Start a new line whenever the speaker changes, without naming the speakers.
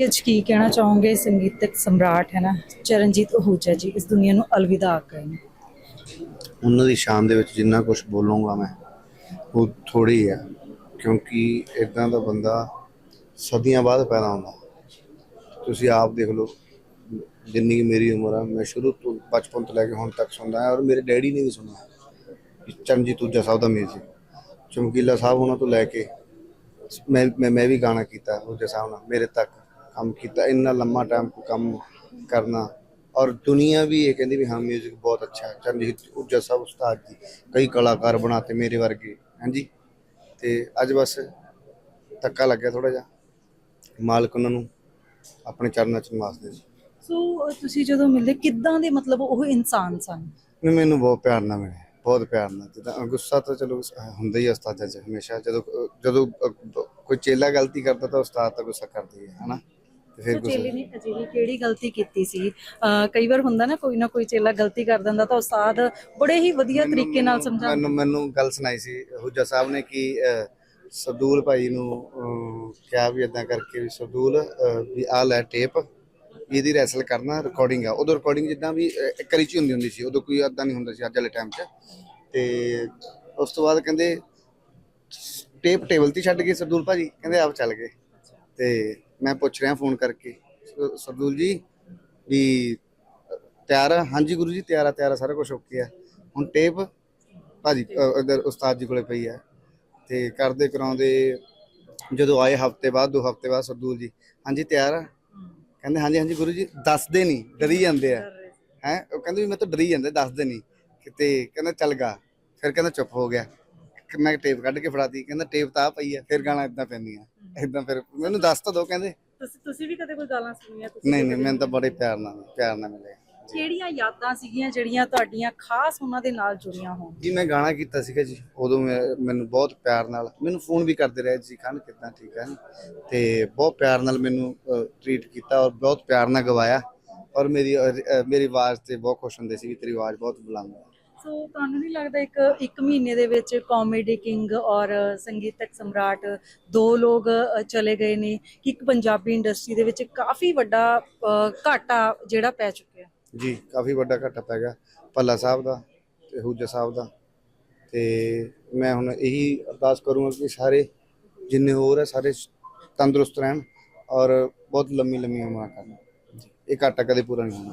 ਅੱਜ ਕੀ ਕਹਿਣਾ ਚਾਹੋਗੇ? ਸੰਗੀਤਕ ਸਮਰਾਟ, ਹੈ ਨਾ? ਚਰਨਜੀਤ ਅਹੂਜਾ ਜੀ, ਇਸ ਦੁਨੀਆ ਨੂੰ ਅਲਵਿਦਾ ਆਖ ਨੇ
ਉਹਨਾਂ ਦੀ ਸ਼ਾਨ ਦੇ ਵਿੱਚ ਜਿੰਨਾ ਕੁਝ ਬੋਲੂੰਗਾ ਮੈਂ, ਉਹ ਥੋੜੀ ਹੈ, ਕਿਉਂਕਿ ਇਦਾਂ ਦਾ ਬੰਦਾ ਸਦੀਆਂ ਬਾਅਦ ਪੈਦਾ ਹੁੰਦਾ। ਤੁਸੀਂ ਆਪ ਦੇਖ ਲਓ, ਜਿੰਨੀ ਕਿ ਮੇਰੀ ਉਮਰ ਆ, ਮੈਂ ਸ਼ੁਰੂ ਤੋਂ ਬਚਪਨ ਤੋਂ ਲੈ ਕੇ ਹੁਣ ਤੱਕ ਸੁਣਦਾ ਹਾਂ, ਔਰ ਮੇਰੇ ਡੈਡੀ ਨੇ ਵੀ ਸੁਣਿਆ ਚਰਨਜੀਤ ਊਜਾ ਸਾਹਿਬ ਦਾ ਮਿਊਜ਼ਿਕ ਚਮਕੀਲਾ ਸਾਹਿਬ ਉਹਨਾਂ ਤੋਂ ਲੈ ਕੇ, ਮੈਂ ਮੈਂ ਵੀ ਗਾਣਾ ਕੀਤਾ ਊਜਾ ਸਾਹਿਬ ਨਾਲ, ਮੇਰੇ ਤੱਕ। ਕੰਮ ਕੀਤਾ ਇੰਨਾ ਲੰਮਾ ਟਾਈਮ ਕੰਮ ਕਰਨਾ। ਔਰ ਦੁਨੀਆ ਵੀ ਇਹ ਕਹਿੰਦੀ ਵੀ ਹਾਂ 뮤직 ਬਹੁਤ ਅੱਛਾ ਹੈ। ਚਰਨਜੀਤ ਊਜਾ ਸਾਹਿਬ ਉਸਤਾਦ ਜੀ ਕਈ ਕਲਾਕਾਰ ਬਣਾਤੇ ਮੇਰੇ ਵਰਗੇ ਹਾਂਜੀ। ਤੇ ਅੱਜ ਬਸ ਧੱਕਾ ਲੱਗਿਆ ਥੋੜਾ ਜਿਹਾ। ਮਾਲਕ ਉਹਨਾਂ ਨੂੰ ਆਪਣੇ ਚਰਨਾਂ 'ਚ ਨਿਵਾਸਦੇ ਸੀ
ਸੋ ਤੁਸੀਂ ਜਦੋਂ ਮਿਲਦੇ ਕਿੱਦਾਂ ਦੇ ਮਤਲਬ ਉਹ ਇਨਸਾਨ ਸਨ?
ਨਹੀਂ, ਮੈਨੂੰ ਬਹੁਤ ਪਿਆਰ ਨਾਲ ਮਿਲੇ ਬਹੁਤ ਪਿਆਰ ਨਾਲ। ਜਿੱਦਾਂ ਗੁੱਸਾ ਤਾਂ ਚਲੋ ਹੁੰਦਾ ਹੀ ਆ ਉਸਤਾਦਾਂ 'ਚ ਹਮੇਸ਼ਾ। ਜਦੋਂ ਜਦੋਂ ਅ, ਕੋਈ ਚੇਲਾ ਗਲਤੀ ਕਰਦਾ ਤਾਂ ਉਸਤਾਦ ਤਾਂ ਗੁੱਸਾ ਕਰਦਾ ਹੀ ਹੈ ਹਨਾ? ਤੇ ਫਿਰ
ਸੋ ਚੇਲੇ ਨੇ ਅਜਿਹੀ ਕਿਹੜੀ ਗਲਤੀ ਕੀਤੀ ਸੀ? ਕਈ ਵਾਰ ਹੁੰਦਾ ਨਾ ਕੋਈ ਨਾ ਕੋਈ ਚੇਲਾ ਗਲਤੀ ਕਰ ਦਿੰਦਾ ਤਾਂ ਉਸਤਾਦ ਬੜੇ ਹੀ ਵਧੀਆ ਤਰੀਕੇ ਨਾਲ ਸਮਝਾਉਂਦਾ
ਮੈਨੂੰ ਮੈਨੂੰ ਗੱਲ ਸੁਣਾਈ ਸੀ ਹੁਜਾ ਸਾਹਿਬ ਨੇ ਕਿ ਸਬਦੂਲ ਭਾਈ ਨੂੰ ਕਿਹਾ ਵੀ ਇਦਾਂ ਕਰਕੇ ਵੀ ਸਬਦੂਲ ਵੀ ਆ ਲੈ ਟੇਪ ਇਹਦੀ ਰੈਸਲ ਕਰਨਾ ਰਿਕਾਰਡਿੰਗ ਆ। ਉਦੋਂ ਰਿਕਾਰਡਿੰਗ ਜਿੱਦਾਂ ਵੀ ਇੱਕ ਵਾਰੀ ਚ ਹੁੰਦੀ ਹੁੰਦੀ ਸੀ ਉਦੋਂ ਕੋਈ ਏਦਾਂ ਨਹੀਂ ਹੁੰਦਾ ਸੀ ਅੱਜ ਵਾਲੇ ਟਾਈਮ 'ਚ। ਤੇ ਉਸ ਤੋਂ ਬਾਅਦ ਕਹਿੰਦੇ ਟੇਪ ਟੇਬਲ ਤੇ ਛੱਡ ਗਏ ਸਰਦੂਲ ਭਾਜੀ ਕਹਿੰਦੇ ਆਪ ਚੱਲ ਗਏ। ਤੇ ਮੈਂ ਪੁੱਛ ਰਿਹਾ ਫੋਨ ਕਰਕੇ। ਸ- ਸਰਦੂਲ ਜੀ ਵੀ ਅ, ਤਿਆਰ ਆ? ਹਾਂਜੀ ਗੁਰੂ ਜੀ ਤਿਆਰ ਆ ਤਿਆਰ ਆ ਸਾਰਾ ਕੁਝ ਓਕੇ ਆ। ਹੁਣ ਟੇਪ ਭਾਜੀ ਅ, ਇੱਧਰ ਉਸਤਾਦ ਜੀ ਕੋਲੇ ਪਈ ਆ। ਤੇ ਕਰਦੇ ਕਰਾਉਂਦੇ ਜਦੋਂ ਆਏ ਹਫ਼ਤੇ ਬਾਅਦ ਦੋ ਹਫ਼ਤੇ ਬਾਅਦ ਸਰਦੂਲ ਜੀ। ਹਾਂਜੀ ਤਿਆਰ ਆ? ਕਹਿੰਦੇ ਹਾਂਜੀ ਹਾਂਜੀ ਗੁਰੂ ਜੀ ਦੱਸਦੇ ਨਹੀਂ ਡਰੀ ਜਾਂਦੇ ਆ। ਹੈ? ਉਹ ਕਹਿੰਦੇ ਵੀ ਮੈਂ ਤਾਂ ਡਰੀ ਜਾਂਦੇ ਦੱਸਦੇ ਨਹੀਂ ਕਿਤੇ ਕਹਿੰਦਾ ਚੱਲ ਗਾ। ਫਿਰ ਕਹਿੰਦਾ ਚੁੱਪ ਹੋ ਗਿਆ। ਮੈਂ ਟੇਪ ਕੱਢ ਕੇ ਫੜਾਤੀ। ਕਹਿੰਦਾ ਟੇਪ ਤਾਂ ਆ ਪਈ ਆ ਫਿਰ ਗਾਣਾ ਇਦਾਂ ਪੈਂਦੀਆਂ। ਇਦਾਂ ਫਿਰ ਮੈਨੂੰ ਦੱਸ ਤਾਂ ਦੋ ਕਹਿੰਦੇ।
ਤੁਸੀਂ ਤੁਸੀਂ ਵੀ ਕਦੇ ਕੋਈ ਗਾਲਾਂ ਸੁਣੀਆਂ ਤੁਸੀਂ
ਨਹੀਂ ਨਹੀਂ ਮੈਨੂੰ ਤਾਂ ਬੜੇ ਪਿਆਰ ਨਾਲ ਪਿਆਰ ਨਾਲ ਮਿਲੇ।
ਕਿਹੜੀਆਂ ਯਾਦਾਂ ਸੀਗੀਆਂ ਜਿਹੜੀਆਂ ਤੁਹਾਡੀਆਂ ਖਾਸ ਉਹਨਾਂ ਦੇ ਨਾਲ ਜੁੜੀਆਂ ਹੋਣ?
ਜੀ ਮੈਂ ਗਾਣਾ ਕੀਤਾ ਸੀਗਾ ਜੀ। ਉਦੋਂ ਮੈਨੂੰ ਬਹੁਤ ਪਿਆਰ ਨਾਲ ਮੈਨੂੰ ਫੋਨ ਵੀ ਕਰਦੇ ਰਹੇ ਜੀ ਖਾਨ ਕਿੱਦਾਂ ਠੀਕ ਹੈ ਤੇ ਬਹੁਤ ਪਿਆਰ ਨਾਲ ਮੈਨੂੰ ਟ੍ਰੀਟ ਕੀਤਾ ਔਰ ਬਹੁਤ ਪਿਆਰ ਨਾਲ ਗਵਾਇਆ। ਔਰ ਮੇਰੀ ਮੇਰੀ ਆਵਾਜ਼ ਤੇ ਬਹੁਤ ਖੁਸ਼ ਹੁੰਦੇ ਸੀ ਵੀ ਤੇਰੀ ਆਵਾਜ਼ ਬਹੁਤ ਬੁਲੰਦ ਹੈ
ਸੋ ਤੁਹਾਨੂੰ ਨਹੀਂ ਲੱਗਦਾ ਇੱਕ ਇੱਕ ਮਹੀਨੇ ਦੇ ਵਿੱਚ ਕਾਮੇਡੀ ਕਿੰਗ ਔਰ ਸੰਗੀਤਕ ਸਮਰਾਟ ਦੋ ਲੋਕ ਚਲੇ ਗਏ ਨੇ ਕਿ ਇੱਕ ਪੰਜਾਬੀ ਇੰਡਸਟਰੀ ਦੇ ਵਿੱਚ ਕਾਫੀ ਵੱਡਾ ਘਾਟਾ ਜਿਹੜਾ ਪੈ ਚੁੱਕਿਆ?
ਜੀ, ਕਾਫੀ ਵੱਡਾ ਘਾਟਾ ਪੈ ਗਿਆ। ਭੱਲਾ ਸਾਹਿਬ ਦਾ ਤੇ ਹੂਜਾ ਸਾਹਿਬ ਦਾ। ਤੇ ਮੈਂ ਹੁਣ ਇਹੀ ਅਰਦਾਸ ਕਰੂੰਗਾ ਕਿ ਸਾਰੇ ਜਿੰਨੇ ਹੋਰ ਹੈ ਸਾਰੇ ਤੰਦਰੁਸਤ ਰਹਿਣ ਔਰ ਬਹੁਤ ਲੰਮੀ ਲੰਮੀ ਉਮਰਾਂ ਕਰਨ। ਇਹ ਘਾਟਾ ਕਦੇ ਪੂਰਾ ਨਹੀਂ ਹੋਣਾ।